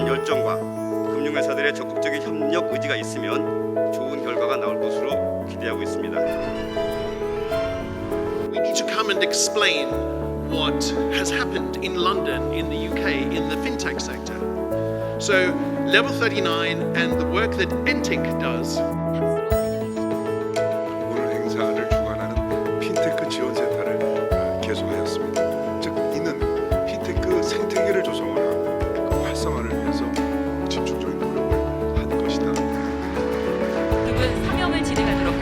열정과 금융회사들의 적극적인 협력 의지가 있으면 좋은 결과가 나올 것으로 기대하고 있습니다. We need to come and explain what has happened in London, in the UK, in the fintech sector. So, Level 39 and the work that NTIC does 사명을 진행하도록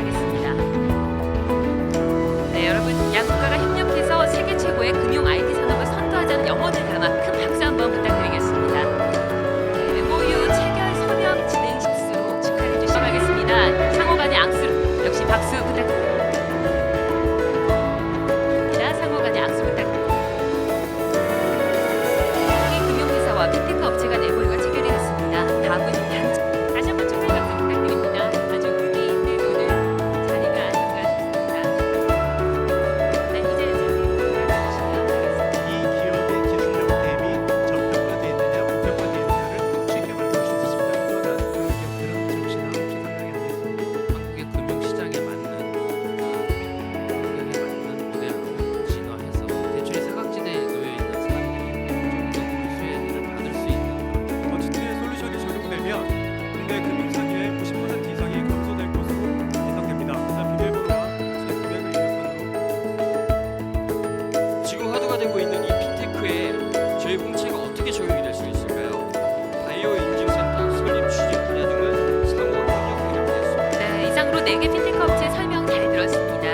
네, 이상으로 4개 핀테크 업체 설명 잘 들었습니다.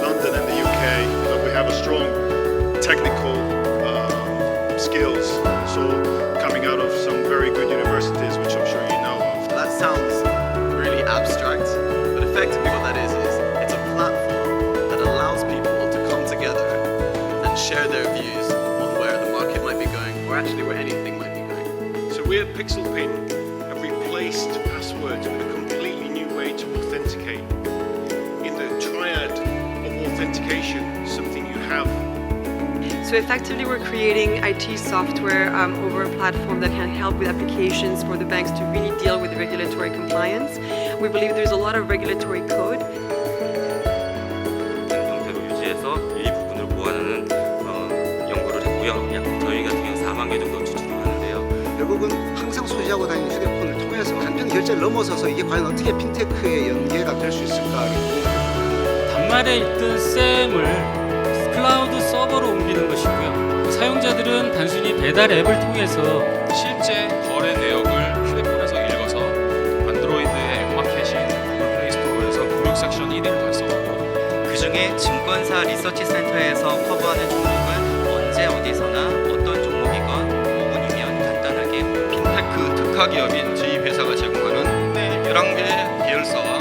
London and the UK, but we have a strong technical um, skills. So coming out of some very good universities, which I'm sure you know of. That sounds really abstract, but effectively what that is is it's a platform that allows people to come together and share their views on where the market might be going, or actually where anything might be going. So we at PixelPin have replaced passwords with a completely new way to authenticate. In the triad of authentication, something you have So effectively, we're creating IT software um, over a platform that can help with applications for the banks to really deal with regulatory compliance. We believe there's a lot of regulatory code 형태로 유지해서 이 부분을 보완하는 어, 연구를 했고요. 약 저희 같은 경우 4만 개 정도 추출을 하는데요. 결국은 항상 소지하고 다니는 휴대폰을 통해서 간편 결제를 넘어서서 이게 과연 어떻게 핀테크의 연계가 될 수 있을까를 단말에 있던 셈을 클라우드 서버로 옮기는 것이고요. 사용자들은 단순히 배달 앱을 통해서 실제 거래 내역을 휴대폰에서 읽어서 안드로이드의 캐신 구글 플레이스토어에서 구역 섹션 1위를 달성하고 그 중에 증권사 리서치 센터에서 커버하는 종목은 언제 어디서나 어떤 종목이건 5분이면 간단하게 핀테크 특화 기업인 저희 회사가 제공하는 네, 11개 계열사와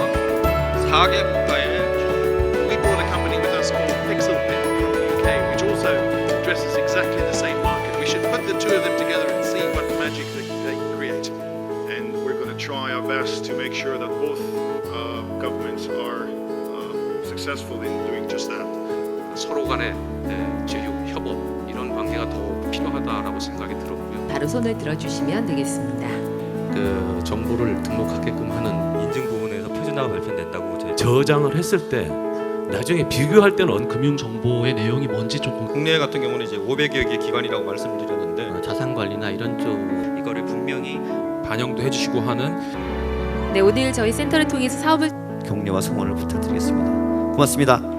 4개 국가의 we bought a company with us called PixelPin from the UK, which also addresses exactly the same market. We should put the two of them together and see what magic they, they create. And we're going to try our best to make sure that both uh, governments are uh, successful in doing just that. 서로 간의 네, 제휴, 협업 이런 관계가 더 필요하다라고 생각이 들었고요. 바로 손을 들어주시면 되겠습니다. 그 정보를 등록하게끔 하는 인증 부분에서 표준화가 발표된다고 저희 저장을 했을 때 나중에 비교할 때는 언 금융 정보의 내용이 뭔지 조금 국내 같은 경우는 이제 500여 개 기관이라고 말씀드렸는데 자산 관리나 이런 쪽 이거를 분명히 반영도 해주시고 하는 네, 오늘 저희 센터를 통해서 사업을 격려와 성원을 부탁드리겠습니다. 고맙습니다.